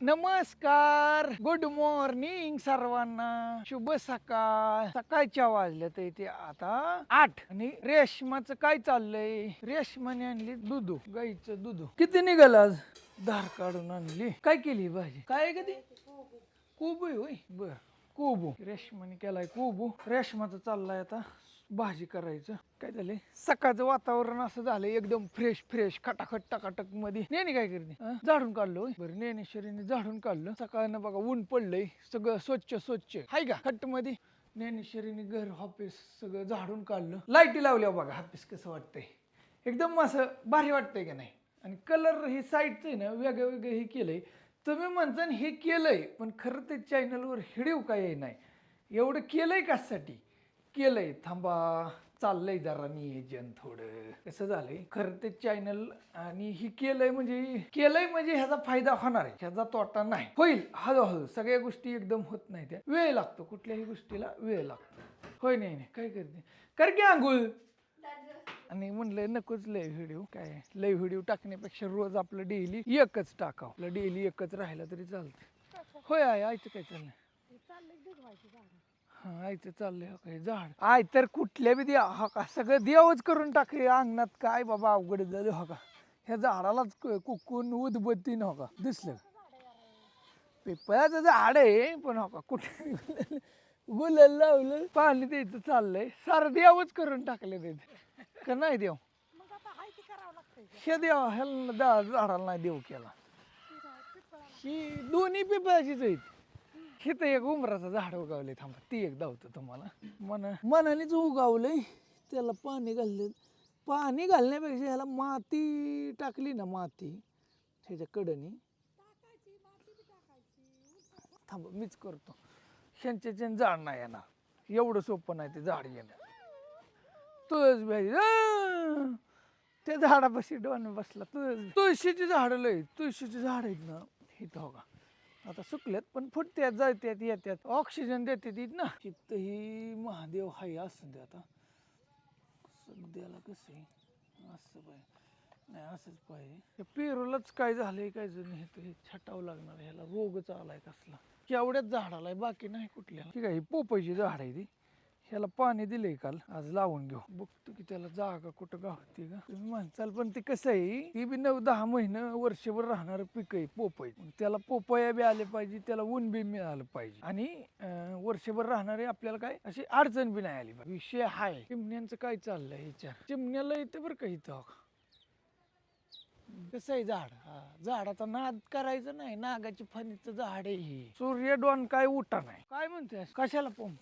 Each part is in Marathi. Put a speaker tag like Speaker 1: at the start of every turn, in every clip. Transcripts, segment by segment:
Speaker 1: नमस्कार. गुड मॉर्निंग सर्वांना. शुभ सकाळ. सकाळच्या वाजल्या तर इथे आता आठ. आणि रेशमाचं काय चाललंय? रेशमाने आणली दुधू गाईचं दुधू. किती निघाल आज? धार काढून आणली. काय केली भाजी? काय आहे कधी कोबू होय. बर कोबू. रेशमाने केलाय कोबू. रेशमाचं चाललाय आता भाजी करायचं. काय झालंय? सकाळचं वातावरण असं झालंय एकदम फ्रेश फ्रेश खटाखट टकाटकमध्ये. नेहमी काय करते झाडून काढलो बरं ज्ञानेश्वरीने झाडून काढलं. सकाळनं बघा ऊन पडलंय सगळं स्वच्छ स्वच्छ. हाय का? खट्टमध्ये. ज्ञानेश्वरीने घर ऑफिस सगळं झाडून काढलं. लाईटी लावल्या बघा ऑफिस कसं वाटतंय. एकदम असं भारी वाटतंय का नाही? आणि कलर हे साईडचं आहे ना वेगळं वेगळं हे केलंय. तुम्ही म्हणता हे केलंय पण खरं ते चॅनलवर हिडीव काय नाही. एवढं केलंय कशासाठी केलंय. थांबा चाललंय जरा नियोजन थोडं. कसं झालंय? खरं ते चॅनल आणि ही केलंय म्हणजे केलंय म्हणजे ह्याचा फायदा होणार आहे. ह्याचा तोटा नाही. होईल. हळूहळू. सगळ्या गोष्टी एकदम होत नाही त्या. वेळ लागतो. कुठल्याही गोष्टीला वेळ लागतो. होय नाही नाही. काय करते? कर की आंघोळ. आणि म्हणलं नकोच लय व्हिडिओ. काय? लय व्हिडिओ टाकण्यापेक्षा रोज आपलं डेली एकच टाकावं. आपलं डेली एकच राहिलं तरी चालतं होय आहे आयचं काय चाललंय. हा आयचं चाललंय हो काय झाड. आय तर कुठल्या बी द्या हा का? सगळं देवच करून टाकले अंगणात काय बाबा अवघड झालं हो का? ह्या झाडालाच क- कुकून उदबत्तीन हो का? दिसलं. पिपळाचं झाड आहे पण हो का कुठे गुलाल लावलं पाणी द्यायचं चाललंय. सारं देवच करून टाकले ते. का नाही देव? हे देव ह्याला झाडाला नाही देव केला. ही दोन्ही पिपळाचीच आहेत. हे तर एक उमराचं झाड उगावले थांबा ती एक धावतं तुम्हाला. मन मनानेच उगावलंय त्याला पाणी घाललं पाणी घालण्यापेक्षा ह्याला माती टाकली ना माती ह्याच्या कडनी. थांबा मीच करतो. ह्यांच्या झाड नाही येणार एवढं सोपं नाही ते झाड येणं तुळस भाई त्या झाडापाशी डोन बसला तुळस तुळशीची झाडं लय तुळशीची झाड आहेत ना हे हो का आता सुकल्यात पण फुटत्यात जात्यात येत्यात. ऑक्सिजन देते ती ना. चित्त ही महादेव हाय असं दे आता. सध्याला कसं आहे? असं पाहिजे नाही असंच पाहिजे पेरूलाच काय झालंय काय जण हे तर हे छटावं लागणार ह्याला रोगच आलाय कसला. केवढ्याच झाडाला आहे बाकी नाही कुठल्या. ठीक आहे पोपईची झाड आहे ती. ह्याला पाणी दिलंय काल आज लावून घेऊ. बघतो की त्याला जागा कुठं गावते का? तुम्ही म्हणताल पण ते कसं आहे ती बी नऊ दहा महिनं वर्षभर राहणार पीक आहे पोपय त्याला पोपया बी आले पाहिजे त्याला ऊन बी मिळालं पाहिजे. आणि वर्षभर राहणारे आपल्याला काय अशी अडचण बी नाही आली विषय हाय. चिमण्यांचं काय चाललंय ह्याच्या चिमण्याला येते बरं का इथं कसं आहे झाड? हा झाडाचा नाद करायचं नाही नागाची फणीचं झाड आहे हे. सूर्य डॉन काय उठा नाही. काय म्हणते कशाला पंप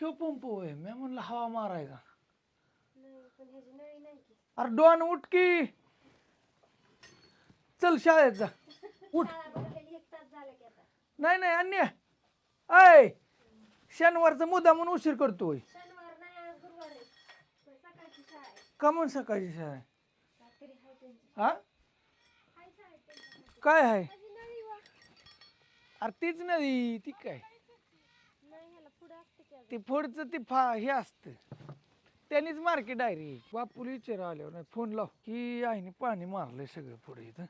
Speaker 1: ह्यो पंप होय मी म्हणलं हवा मारायचा अरे डॉन उठ की. चल शाळेत जा. उठ. नाही नाही अन्य. ऐ शनिवारचा मुद्दा म्हणून उशीर करतोय.
Speaker 2: शनिवार नाही आज गुरुवार आहे. पण सकाळची शाळा आहे.
Speaker 1: का म्हणून सकाळची शाळा आहे?
Speaker 2: रात्री हाय त्यांची.
Speaker 1: हा?
Speaker 2: हाय.
Speaker 1: काय आहे
Speaker 2: माझी नळी वा.
Speaker 1: अरे तीच नाही ती काय
Speaker 2: नाही ह्याला पुढे असते की अजून.
Speaker 1: ते पुढचं ते फा हे असतं. त्यांनीच मार्केट डायरेक्ट बापूला विचार आल्यावर नाही फोन लाव. की आईने पाणी मारलंय सगळं पुढे इथं.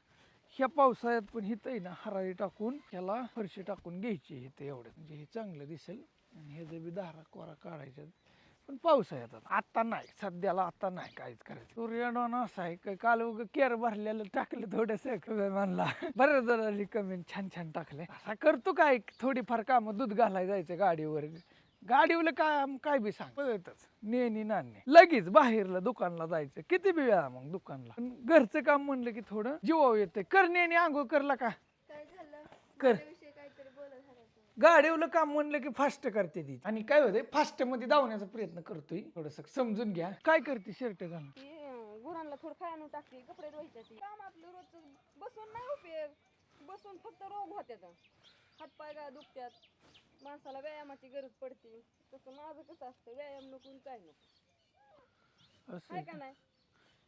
Speaker 1: ह्या पावसाळ्यात पण हिथं आहे ना हराळी टाकून ह्याला फरशी टाकून घ्यायची इथं एवढं. म्हणजे हे चांगलं दिसेल आणि ह्याचं बी दारा कोरा काढायच्या पण पावसाळ्यात आता. आता नाही. सध्याला आता नाही काहीच करायचं. सूर्यडॉन असा आहे काय काल उग केर भरलेलं टाकलं थोडस म्हणला. बरं जरा कमी छान छान टाकले असा करतो काय? थोडीफार कामं दूध घालायला जायचं गाडीवर. गाडीवर काम काय बी सांग. पळतच. नेणी नाणे. लगेच बाहेरला दुकानला जायचं. किती बी वेळा मग दुकानला. पण घरचं काम म्हणलं की थोडं जीवाव येतंय. कर नेणी आंघोळ करला का?
Speaker 2: काय झालं?
Speaker 1: कर.
Speaker 2: काहीतरी बोलत
Speaker 1: गाडीवलं काम म्हणलं की फास्ट करते ती. आणि काय होते फास्टमध्ये धावण्याचा प्रयत्न करतोय. थोडस समजून घ्या. काय करते शर्ट घालून?
Speaker 3: ती अं, गुरांना थोडं खायला टाकते. कपडे धुवायचे ती. काम आपलं रोजचं बसून नाही उपयोग. बसून फक्त रोग होत्यात. हातपाय दुखत्यात. माणसाला व्यायामाची गरज पडते. तसं माझं कसं असतं व्यायाम नको काय नको.
Speaker 1: असं
Speaker 3: आहे का नाही?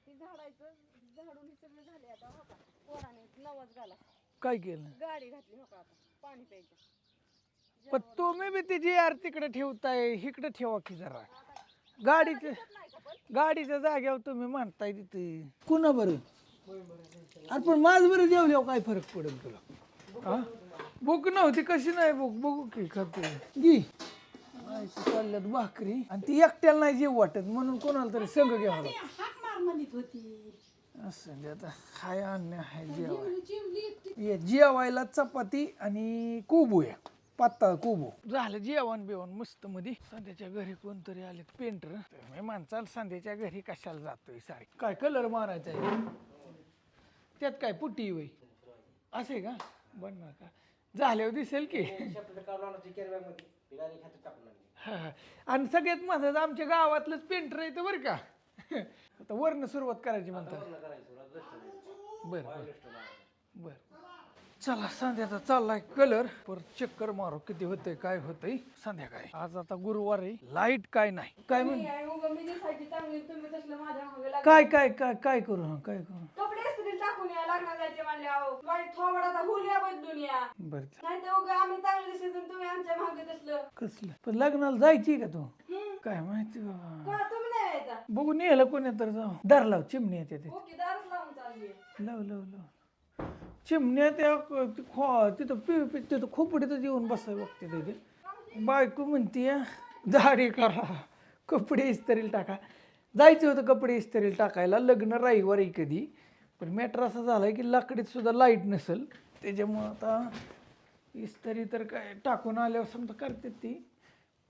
Speaker 3: ती झाडायचं झाडून हे सगळं झाले आता हो का? पोराने नवाज घाला.
Speaker 1: काय केलं?
Speaker 3: गाडी घातली हो का आता? पाणी प्यायचं.
Speaker 1: पण तुम्ही बी तिची यार तिकडे ठेवताय इकडे ठेवा की जरा. गाडीच्या गाडीच्या जाग्यावर तुम्ही म्हणताय तिथे. कुणा बरं? अरे पण माझ बरं जेवल्यावर काय फरक पडेल तुला? हा? बुक नव्हती कशी नाही बुक बघू की खाते. घी. माहिती चालल्यात भाकरी. आणि ती एकट्याला नाही जेव वाटत म्हणून कोणाला तरी संघ घ्यावा लागतो.
Speaker 2: हाक मार म्हणत होती.
Speaker 1: असं आता हाय अन्य हाय जेवाय. ये जेवायला चपाती आणि कोबू या. पातळ कोबू. झालं जेवण बिवण मस्त मध्ये संध्याच्या घरी कोणतरी आलेत पेंटर. मी माणसाला संध्याच्या घरी कशाला जातोय सारे? काय कलर मारायचा आहे? त्यात काय पुटी वय असे का? बनणार का? झाल्यावर दिसेल की. हा, हा. आणि सगळ्यात महत्वाचं आमच्या गावातलंच पेंटर आहे तर बरं का. आता वरनं सुरुवात करायची म्हणतात. बर बर. चला संध्याचा चाललाय कलर. परत चक्कर मारू किती होतंय काय होतंय? संध्याकाळी. आज आता गुरुवार आहे. लाइट काय नाही. काय म्हण. काय काय काय काय करू हा काय करू?
Speaker 3: कपडे इस्त्री टाकून या लग्नात जायचे म्हणले अहो. वाईट थोबडाचा हुलिया बदलून या
Speaker 1: बर
Speaker 3: नाही तर उगा आम्ही चांगले दिसत आणि तुम्ही आमच्या मागे तसलं.
Speaker 1: कसलं? पण लग्नाला जायची का तू?
Speaker 3: हम्म.
Speaker 1: काय माहिती बाबा.
Speaker 3: का तुम्ही नाही यायचा?
Speaker 1: बघून येलं कोणी तर जाऊ. दार लाव चिमणी येते ते.
Speaker 3: ओके दारच लावून चालली
Speaker 1: लाव लाव लाव. चिमण्या त्या खो तिथं पि पि- तिथं खोपडीतच येऊन बसाय बघते तिथे बायको म्हणते झाडी करा कपडे इस्तरील टाका. जायचं होतं कपडे इस्तरील टाकायला लग्न रविवारी कधी. पण मॅटर असा झाला आहे की लाकडीत सुद्धा लाइट नसेल. त्याच्यामुळं आता इस्तरी तर काय टाकून आल्यावर समजा करते ती.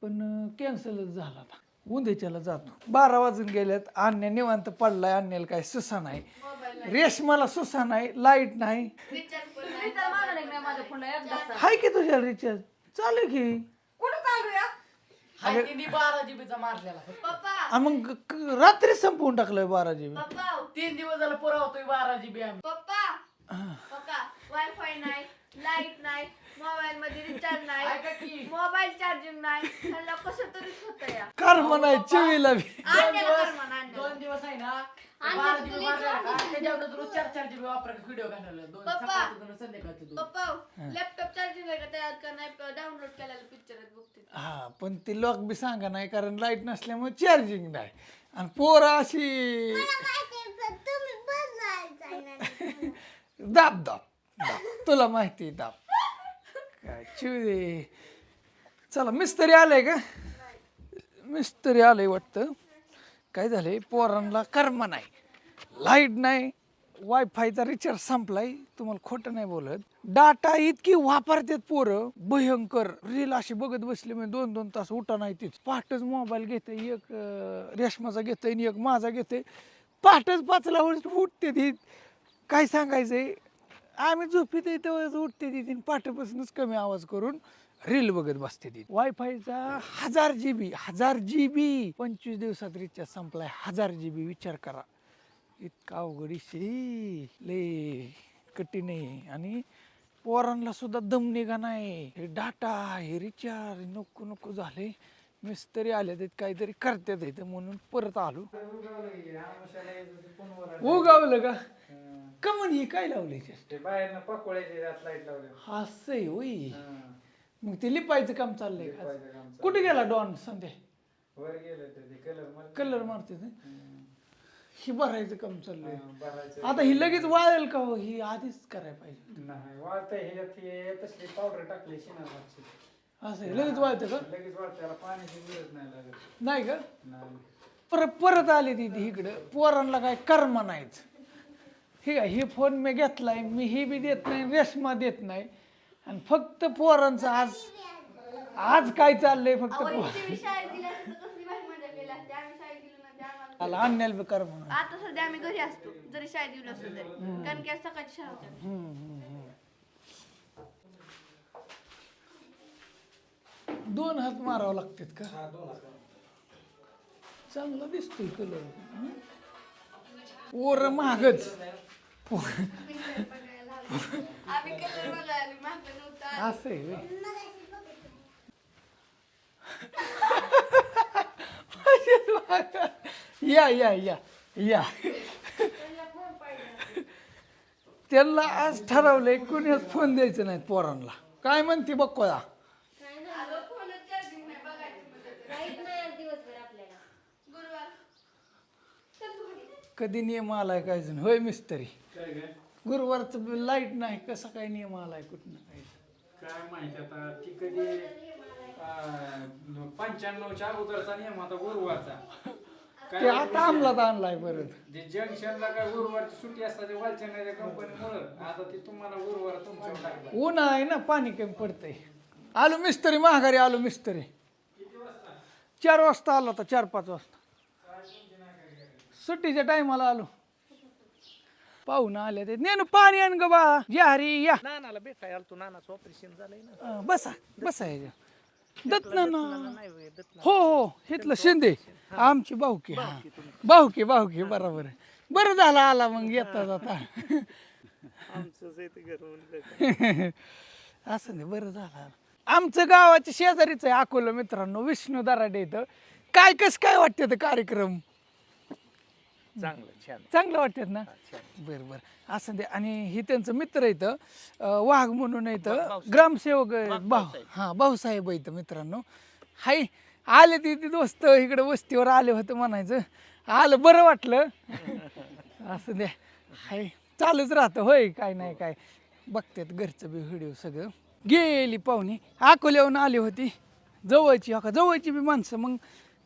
Speaker 1: पण कॅन्सलच झाला आता. उंदेच्याला जातो. बारा वाजून गेल्यात अन्य निवांत पडलाय अन्याला काय सुसा नाही. रेशमाला सुसा नाही लाइट नाही.
Speaker 3: रिचार्ज मागा नाही माझ्या फोनला एकदा
Speaker 1: हाय की तुझ्या रिचार्ज चालू की
Speaker 4: हाय तिने बारा जीबीचा मारलेला
Speaker 2: पप्पा.
Speaker 1: आ मग क- रात्री संपवून टाकलंय बारा जीबी.
Speaker 4: तीन दिवस झाला पुरावतोय बारा जीबी आम्ही.
Speaker 2: पप्पा. पप्पा वायफाय नाही. लाइट नाही मोबाईल मध्ये रिचार्ज नाही मोबाईल चार्जिंग नाही. ह्याला कसं तरीच होत या.
Speaker 1: कार म्हणाय चिवीला बी.
Speaker 4: दोन
Speaker 2: आणलेलं
Speaker 4: दिवस
Speaker 2: कर म्हणा, आणलेलं.
Speaker 4: दोन दिवस आहे ना बारा. त्याच्यावर रोज चार चार जीबी वापरा व्हिडिओ घालवला दोन
Speaker 2: पप्पा.
Speaker 4: सकाळचं दोन संध्याकाळचं दोन.
Speaker 2: पप्पा लॅपटॉप चार्जिंग आहे का त्यात का नाही? डाउनलोड केलेलं पिक्चर बघते.
Speaker 1: हा पण ते लॉक बी सांगा नाही कारण लाइट नसल्यामुळे चार्जिंग नाही. आणि पोरं अशी दाब दाब दाब तुला माहिती आहे, दाब काय चिवदे चला मिस्त्री आलंय का? मिस्त्री आलंय वाटतं. काय झालंय? पोरांना कर्म नाही लाइट नाही वायफायचा रिचार्ज संपलाय. तुम्हाला खोटं नाही बोलत. डाटा इतकी वापरतात पोरं. भयंकर. रील अशी बघत बसली म्हणजे दोन दोन तास उठा नाही तीच. पहाटच मोबाईल घेते एक अं, रेशमाचा घेते आणि एक माझा घेते पहाटच पाचला उठते ती. काय सांगायचंय? आम्ही झोपीत तेव्हाच उठते तिथे तीन पाठापासूनच कमी आवाज करून रील बघत बसते ती. वायफायचा हजार जी बी हजार जी बी पंचवीस दिवसात रिचार्ज संपलाय हजार जी बी विचार करा. इतका अवघड लय कठीण आहे. आणि पोरांना सुद्धा दम निघा नाही हे डाटा हे रिचार्ज नको नको झाले. मिस्त्री आले ते काहीतरी करतात इथं म्हणून परत आलो. उगावलं का? का म्हण हे काय लावले
Speaker 5: ते? बाहेरनं पकोड्याचे त्यात लाइट लावले.
Speaker 1: असं आहे होय. मग ते लिपायचं काम चाललंय का?
Speaker 5: लिपायचं काम चाललंय.
Speaker 1: कुठे गेला डॉन संध्या?
Speaker 5: वर गेलं तर ते कलर
Speaker 1: मारते ते? ही भरायचं काम चाललंय.
Speaker 5: भरायचं
Speaker 1: आता ही लगेच वाळेल का हो? ही आधीच करायला पाहिजे
Speaker 5: नाही ह्याच्यात हे तसली पावडर टाकली
Speaker 1: असं आहे लगेच वाळतं का?
Speaker 5: लगेच वाळत त्याला पाण्याची गरज नाही लागत.
Speaker 1: नाही का?
Speaker 5: नाही.
Speaker 1: परत परत आले तिथे इकडं. पोरांना काय कर्म नाहीच हे काय हे फोन मी घेतलाय मी ही बी देत नाही रेशमा देत नाही. आणि फक्त पोरांचं आज आज काय चाललंय फक्त पोर आला आणण्याला बी कर्म नाही.
Speaker 2: आता सध्या आम्ही घरी असतो जरी शाळेत गेलो असतो तरी. कारण की आज सकाळची शाळा होती.
Speaker 1: दोन हात मारावं लागतात का? चांगला दिसतोय कलर ओर महागच.
Speaker 2: आम्ही कलर बघायला मागं नव्हता
Speaker 1: असं आहे व्हय. या या या या. त्यांना आज ठरवलंय कुणीच फोन द्यायचं नाही पोरांना. काय म्हणते बघ
Speaker 2: गुरुवार
Speaker 1: कधी नियम आलाय काय जण होय मिस्तरी.
Speaker 5: काय काय
Speaker 1: गुरुवारचं लाइट नाही कसं काय नियम आलाय कुठं काय
Speaker 5: काय माहिती आता ती कधी अं, पंच्याण्णवच्या अगोदरचा नियम आता गुरुवारचा.
Speaker 1: ते आता अंमलात आणलाय परत.
Speaker 5: जे जंक्शनला काय गुरुवारची सुट्टी असतात वालचंद्राच्या कंपनीमुळं आता ती तुम्हाला गुरुवार तुमच्यावर टाकला
Speaker 1: ऊन आहे ना पाणी कमी पडतंय. आलो मिस्त्री महागारी आलो मिस्त्री. चार वाजता आलो होता चार पाच वाजता. सुट्टीच्या टायमाला आलो. पाहुणं आले ते. नेनू पाणी आण ग बा. हरी या.
Speaker 6: नानाला आलतो नानाचं ऑपरेशन झालंय ना.
Speaker 1: अं, बसा बसा ह्याच्या दत्त ना
Speaker 6: नाही होय, दत्त
Speaker 1: हो हो इथलं शिंदे. आमची बाहुकी हा. बाहुकी बाहुकी बरोबर आहे. बरं झालं आला मग येता जाता.
Speaker 6: आमचंच आहे ते घरून
Speaker 1: असं नाही बरं झालं आमचं गावाच्या शेजारीच आहे अकोला मित्रांनो विष्णू दराडे इथं. काय कस काय वाटतं ते कार्यक्रम?
Speaker 6: चांगलं छान.
Speaker 1: चांगलं वाटतात ना? बरं बरं. असं दे. आणि हे त्यांचं मित्र इथं वाघ म्हणून इथं ग्रामसेवक. भाऊ. हां भाऊसाहेब इथं मित्रांनो. हाय आले ती ती दोस्त इकडे वस्तीवर आले होते म्हणायचं. आलं बरं वाटलं. असं द्या हाय चालूच राहतं होय काय नाही काय. बघतात घरचं बी व्हिडिओ सगळं. गेली पाहुणी. अकोल्याहून आली होती. जवळची हो का? जवळची बी माणसं. मग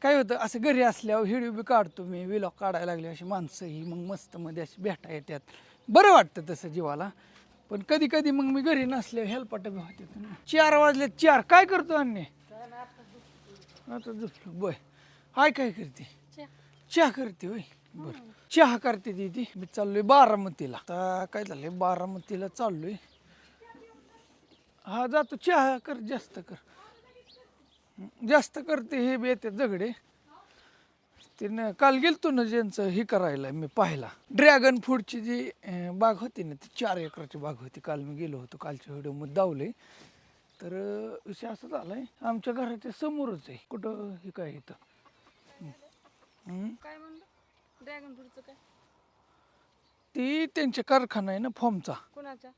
Speaker 1: काय होतं असं घरी असल्यावर व्हिडिओ बी काढतो मी विलॉग काढायला लागले अशी माणसं ही मग मस्त मध्ये अशी भेटा येतात. बरं वाटतं तसं जीवाला. पण कधी कधी मग मी घरी नसल्यावर हेलपाट बी होते. चार वाजले चार. काय करतो अन्य आता झोपलो. बर. हाय काय करते? चहा करते होय. बर. चहा करते ती ती मी चाललोय बारामतीला. आता काय झालंय बारामतीला चाललोय. हा जातो. चहा कर जास्त कर. जास्त करते हे बी येते झगडे. ते न काल गेलतो ना ज्यांचं हे करायला मी पाहिला. ड्रॅगन फ्रूटची जी बाग होती ना ती चार एकराची बाग होती. काल मी गेलो होतो कालच्या व्हिडिओमध्ये दावले तर विषय असं झालाय आमच्या घराच्या समोरच आहे. कुठं हे काय इथं? हम्म.
Speaker 3: काय म्हणलं? ड्रॅगन फ्रूटचं काय?
Speaker 1: ती त्यांच्या कारखाना आहे ना फॉर्मचा
Speaker 3: कोणाच्या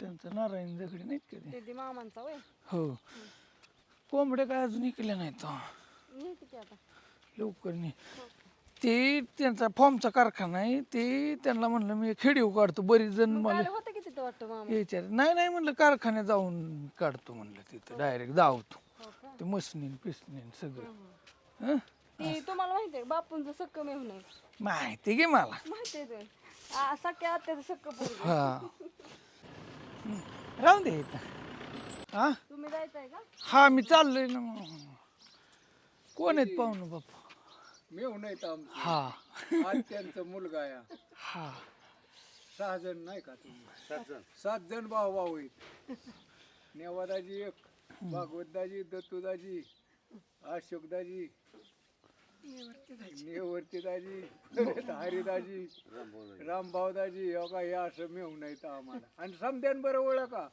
Speaker 1: त्यांचं नारायण झगडे नाहीत का ते?
Speaker 3: मामांचा
Speaker 1: हो. कोंबड्या काय अजून इकल्या नाहीत लवकर नाही ते त्यांचा फॉर्मचा कारखाना आहे ते त्यांना म्हणलं मी खेडीव काढतो बरीच जण मला
Speaker 3: होते की तिथं वाटतं मामा?
Speaker 1: यायच्या नाही नाही म्हणलं कारखान्यात जाऊन काढतो म्हणलं तिथं डायरेक्ट जावतो.
Speaker 3: हो का?
Speaker 1: ते मसनीन पिसनीन सगळं. हं?
Speaker 3: ती तुम्हाला माहिती आहे बापूंचं सक्क आहे
Speaker 1: माहिती घे मला.
Speaker 3: माहिती आहे सख्या आत्याचं सक्क पोरग
Speaker 1: हा हं. राहून दे इथं. हा?
Speaker 3: तुम्ही जायचंय का?
Speaker 1: हा मी चाललोय ना मग. कोण आहेत पाहुणं बाप्पा
Speaker 7: मेहून आहेत आमचे.
Speaker 1: हा.
Speaker 7: आज त्यांचा मुलगा या
Speaker 1: हा.
Speaker 7: सहा जण नाही का तुम्ही? सात जण. भाऊ भाऊ आहेत. नेवादाजी एक भागवतदाजी दत्तूदाजी अशोकदाजी नेवर्तीदाजी परत हरिदाजी रामभाऊदाजी. हो का हे असं मेहून आहेत आम्हाला. आणि समध्यान बरं ओळखा.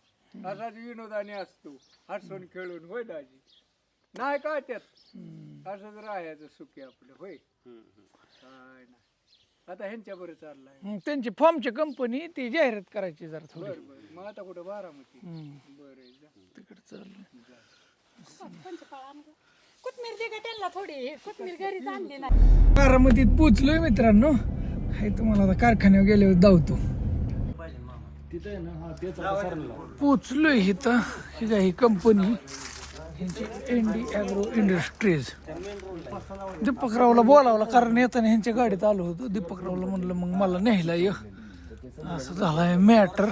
Speaker 7: असाच विनोदाने असतो. हसून खेळून होय दाजी? नाही का त्यात? असंच राहायचं सुखी आपलं होय? काय नाही. आता ह्यांच्या बरं चाललाय.
Speaker 1: त्यांची फॉर्मची कंपनी ती जाहिरात करायची जरा थोडी.
Speaker 7: बर बर. मग आता कुठं बारामती?
Speaker 1: हं.
Speaker 7: बरं जा.
Speaker 1: तिकडे चाललोय.
Speaker 8: कोथमीर दे का त्यांना थोडी. कोथमीर घरी आणली नाही.
Speaker 1: बारामतीत पोचलोय मित्रांनो. हाय तुम्हाला आता कारखान्यावर गेल्यावर धावतो. पोचलोय इथं ही काय ही कंपनी ह्यांची एनडी ॲग्रो इंडस्ट्रीज दीपकरावला बोलावलं कारण येताना ह्यांच्या गाडीत आलो होतो. दीपकरावला म्हणलं मग मला न्यायला ये. असं झालंय मॅटर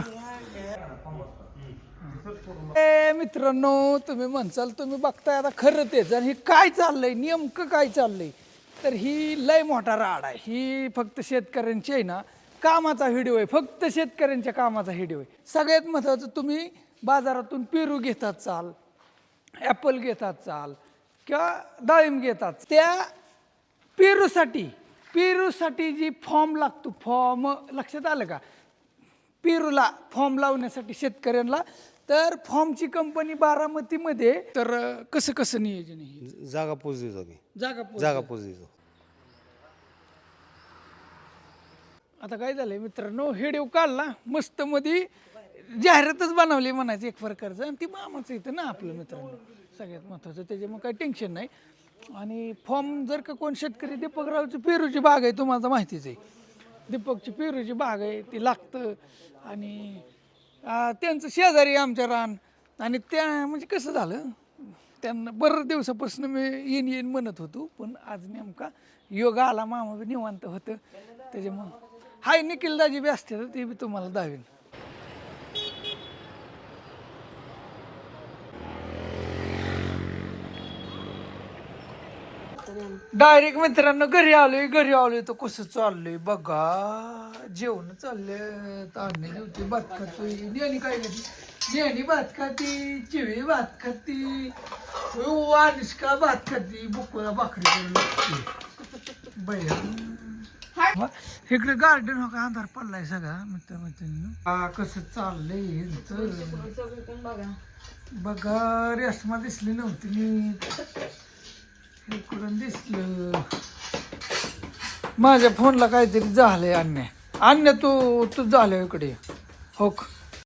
Speaker 1: ए मित्रांनो तुम्ही म्हणसाल तुम्ही बघताय आता खरं तेच. आणि हे काय चाललंय? नेमकं काय चाललंय? तर ही लय मोठा राड आहे. ही फक्त शेतकऱ्यांची आहे ना कामाचा व्हिडिओ आहे. फक्त शेतकऱ्यांच्या कामाचा व्हिडिओ आहे. सगळ्यात महत्त्वाचं तुम्ही बाजारातून पेरू घेतात चाल ॲपल घेतात चाल किंवा डाळिंब घेतात. त्या पेरूसाठी पेरूसाठी जी फॉर्म लागतो फॉर्म लक्षात आलं का? पेरूला फॉर्म लावण्यासाठी शेतकऱ्यांना तर फॉर्मची कंपनी बारामतीमध्ये तर कसं कसं नियोजन आहे?
Speaker 9: जागा पोच देतो आम्ही
Speaker 1: जागा पोच-
Speaker 9: जागा पोच देतो
Speaker 1: आता काय झालंय मित्रांनो व्हिडिओ काढला मस्त मध्ये जाहिरातच बनवली म्हणायचं एक प्रकारचं. आणि ती मामाचं येतं ना आपलं मित्रांनो सगळ्यात महत्त्वाचं त्याच्यामुळे काही टेन्शन नाही. आणि फॉर्म जर का कोण शेतकरी दीपकरावची पेरूची बाग आहे तुम्हाला माहितीच आहे. दीपकची पेरूची बाग आहे ती लागतं. आणि त्यांचं शेजारी आमच्या रान. आणि त्या म्हणजे कसं झालं त्यांना बरं दिवसापासून मी येईन येईन म्हणत होतो पण आज नेमका योग आला मामा निवांत होतं. त्याच्यामुळं हाय निखिल दाजी बी असते तर ते बी तुम्हाला दावेन. डायरेक्ट मित्रांनो घरी आलोय घरी आलोय तर कसं चाललंय बघा. जेवण चाललंय तांदे जेवते भात खातोय. नेहमी काय खाती नेहमी भात खाती चिवी भात खाती. अनुष्का भात खाती बुकुळा भाकरी करून लागते. इकडे गार्डन हो का अंधार पडलाय सगळा मित्र मैत्रिणी कसं चाललंय ह्यांचं बघा. रेशमा दिसली नव्हती मी. इकडून दिसलं? माझ्या फोनला काहीतरी झालंय अन्य. अन्य तू तू झालं इकडे हो का?